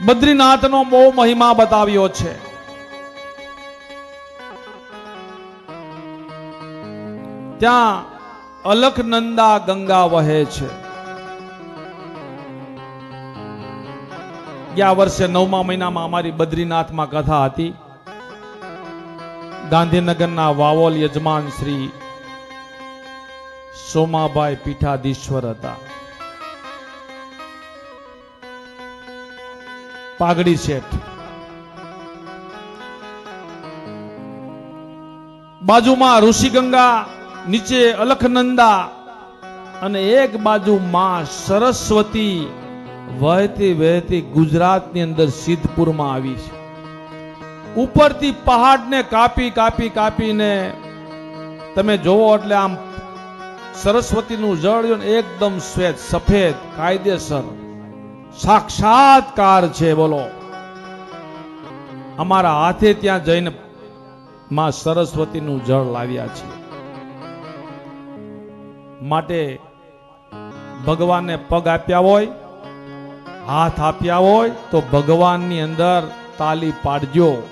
બદ્રીનાથનો બહુ મહિમા બતાવ્યો છે. ત્યાં અલખનંદા ગંગા વહે છે. ગયા વર્ષે નવમા મહિનામાં અમારી બદ્રીનાથમાં કથા હતી. ગાંધીનગરના વાવોલ યજમાન શ્રી સોમાભાઈ પીઠાધીશ્વર હતા. પાઘડી શેઠ. બાજુમાં ઋષિગંગા, નીચે અલખનંદા અને એક બાજુ માં સરસ્વતી વહેતી વહેતી ગુજરાતની અંદર સિદ્ધપુરમાં આવી છે. ઉપરથી પહાડને કાપી કાપી કાપીને તમે જોવો એટલે આમ સરસ્વતીનું જળ એકદમ શ્વેત સફેદ, કાયદેસર સાક્ષાત્કાર છે, બોલો. અમારા હાથે ત્યાં જઈને માં સરસ્વતીનું જળ લાવ્યા છે. માટે ભગવાનને પગ આપ્યા હોય, હાથ આપ્યા હોય, તો ભગવાનની અંદર તાલી પાડજો.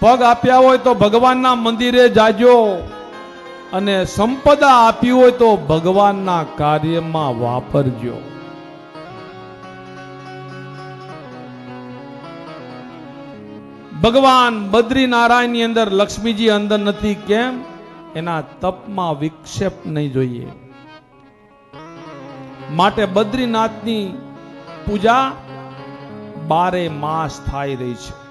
પગ આપ્યા હોય તો ભગવાનના મંદિરે જાજો. અને સંપદા આપી હોય તો ભગવાનના કાર્યમાં વાપરજો. ભગવાન બદ્રીનારાયણની અંદર લક્ષ્મીજી અંદર નથી, કેમ? એના તપમાં વિક્ષેપ નહીં જોઈએ. માટે બદ્રીનાથની પૂજા બારે માસ થઈ રહી છે.